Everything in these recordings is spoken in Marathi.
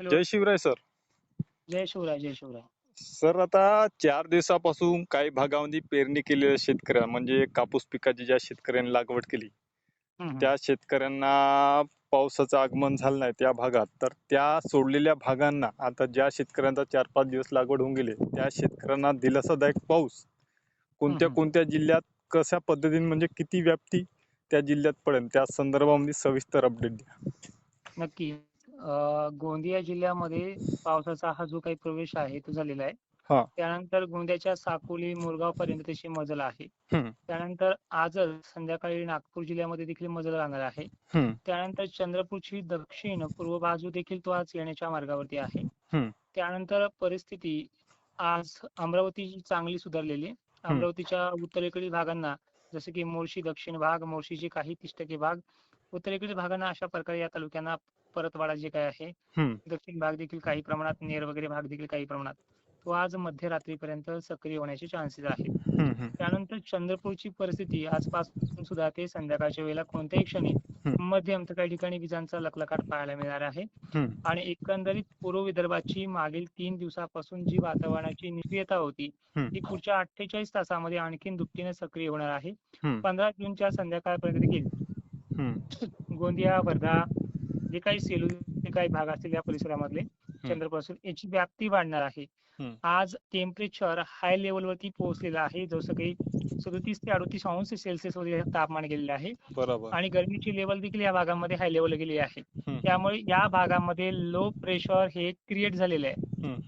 हॅलो. जय शिवराय सर. जय शिवराय जय शिवराय. सर आता चार दिवसापासून काही भागामध्ये पेरणी केलेल्या शेतकऱ्या म्हणजे कापूस पिकाची ज्या शेतकऱ्यांनी लागवड केली. त्या शेतकऱ्यांना पावसाचं आगमन झालं नाही त्या भागात. तर त्या सोडलेल्या भागांना आता ज्या शेतकऱ्यांचा चार पाच दिवस लागवड होऊन गेले त्या शेतकऱ्यांना दिलासादायक पाऊस कोणत्या. कोणत्या जिल्ह्यात कशा पद्धतीने म्हणजे किती व्याप्ती त्या जिल्ह्यात पडेल त्या संदर्भामध्ये सविस्तर अपडेट द्या. नक्की. गोंदिया जिल्ह्यामध्ये पावसाचा हा जो काही प्रवेश आहे तो झालेला आहे हा. त्यानंतर गोंदियाच्या साकोली मुरगाव पर्यंत त्याची मजल आहे हम्म. त्यानंतर आजच संध्याकाळी नागपूर जिल्ह्यामध्ये देखील मजल राहणार आहे हम्म, त्यानंतर चंद्रपूरची दक्षिण पूर्व बाजू देखील तो आज येण्याच्या मार्गावरती आहे हम्म. त्यानंतर परिस्थिती आज अमरावतीची चांगली सुधारलेली आहे. अमरावतीच्या उत्तरेकडील भागांना जसे की मोर्शी दक्षिण भाग मोर्शीचे काही तीस टक्के भाग उत्तरेकडील भागांना अशा प्रकारे या तालुक्यांना परतवाडा जे काय आहे दक्षिण भाग देखील काही प्रमाणात नेर वगैरे भाग देखील काही प्रमाणात तो आज मध्यरात्रीपर्यंत सक्रिय होण्याचे चान्सेस आहेत. त्यानंतर चंद्रपूरची परिस्थिती आजपासून सुधारते संध्याकाळच्या वेळेला कोणत्याही क्षणी मध्यम तर काही ठिकाणी विजांचा लखलखाट पाहायला मिळणार आहे. आणि एकंदरीत पूर्व विदर्भाची मागील तीन दिवसापासून जी वातावरणाची निष्क्रियता होती. ती पुढच्या अठ्ठेचाळीस तासामध्ये आणखीन दुपटीने सक्रिय होणार आहे. पंधरा जूनच्या संध्याकाळपर्यंत देखील गोंदिया वर्धा जे काही सेलू जे काही भाग असतील या परिसरामधले चंद्रपासून याची व्याप्ती वाढणार आहे. आज टेम्परेचर हाय लेवलवरती पोहोचलेलं आहे. जसं काही सदोतीस ते अडोतीस अंश सेल्सिअस वगैरे तापमान गेलेलं आहे. आणि गरमीची लेवल देखील या भागामध्ये हाय लेवल गेली आहे. त्यामुळे या भागामध्ये लो प्रेशर हे क्रिएट झालेलं आहे.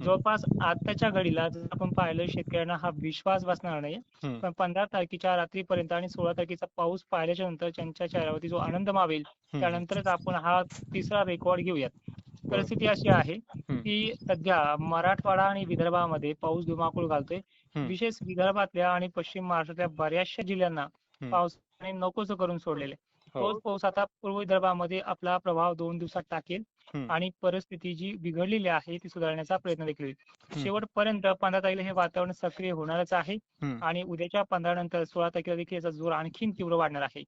जवळपास आताच्या घडीला जर आपण पाहिलं शेतकऱ्यांना हा विश्वास बसणार नाही. पण पंधरा तारखेच्या रात्रीपर्यंत आणि सोळा तारखेचा पाऊस पाहिल्याच्या नंतर त्यांच्या चेहऱ्यावरती जो आनंद मावेल. त्यानंतरच आपण हा तिसरा रेकॉर्ड घेऊयात. परिस्थिती अशी आहे की सध्या मराठवाडा आणि विदर्भामध्ये पाऊस धुमाकूळ घालतोय. विशेष विदर्भातल्या आणि पश्चिम महाराष्ट्रातल्या बऱ्याचशा जिल्ह्यांना. पावसाने नकोच करून सोडलेले हो. तोच पाऊस आता पूर्व विदर्भामध्ये आपला प्रभाव दोन दिवसात टाकेल. आणि परिस्थिती जी बिघडलेली आहे ती सुधारण्याचा प्रयत्न देखील होईल. शेवटपर्यंत पंधरा तारखेला हे वातावरण सक्रिय होणारच आहे आणि उद्याच्या पंधरा नंतर सोळा तारखेला देखील याचा जोर आणखीन तीव्र वाढणार आहे.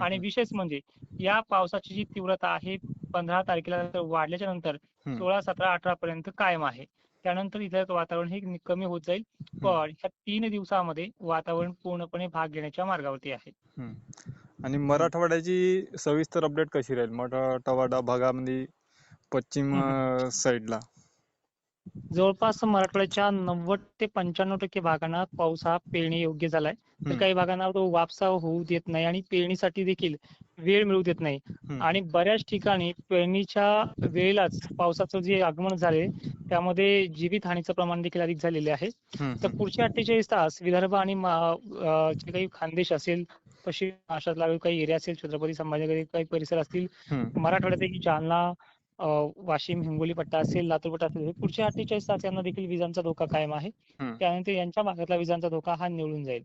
आणि विशेष म्हणजे या पावसाची जी तीव्रता आहे पंधरा तारखेला तर वाढल्याच्या नंतर. सोळा सतरा अठरा पर्यंत कायम आहे. त्यानंतर इथलं वातावरण हे कमी होत जाईल पण ह्या तीन दिवसामध्ये वातावरण पूर्णपणे भाग घेण्याच्या मार्गावरती आहे. आणि मराठवाड्याची सविस्तर अपडेट कशी राहील? मराठवाडा भागामध्ये पश्चिम साईडला जवळपास मराठवाड्याच्या नव्वद ते पंच्याण्णव टक्के भागांना पाऊस हा पेरणी योग्य झालाय. तर. काही भागांना तो वापसा होऊ देत नाही आणि पेरणीसाठी देखील वेळ मिळू देत नाही. आणि बऱ्याच ठिकाणी पेरणीच्या वेळेलाच पावसाचं जे आगमन झाले त्यामध्ये जीवित हानीचं प्रमाण देखील अधिक झालेले आहे. तर पुढचे अठ्ठेचाळीस तास विदर्भ आणि जे काही खानदेश असेल पश्चिम महाराष्ट्रातला काही एरिया असेल छत्रपती संभाजीनगर काही परिसर असतील मराठवाड्यातही जालना वाशिम हिंगोली पट्टा असेल लातूर पट्टा असेल हे पुढच्या अठ्ठेचाळीस तास यांना देखील विजांचा धोका कायम आहे. त्यानंतर यांच्या भागातला विजांचा धोका हा निवळून जाईल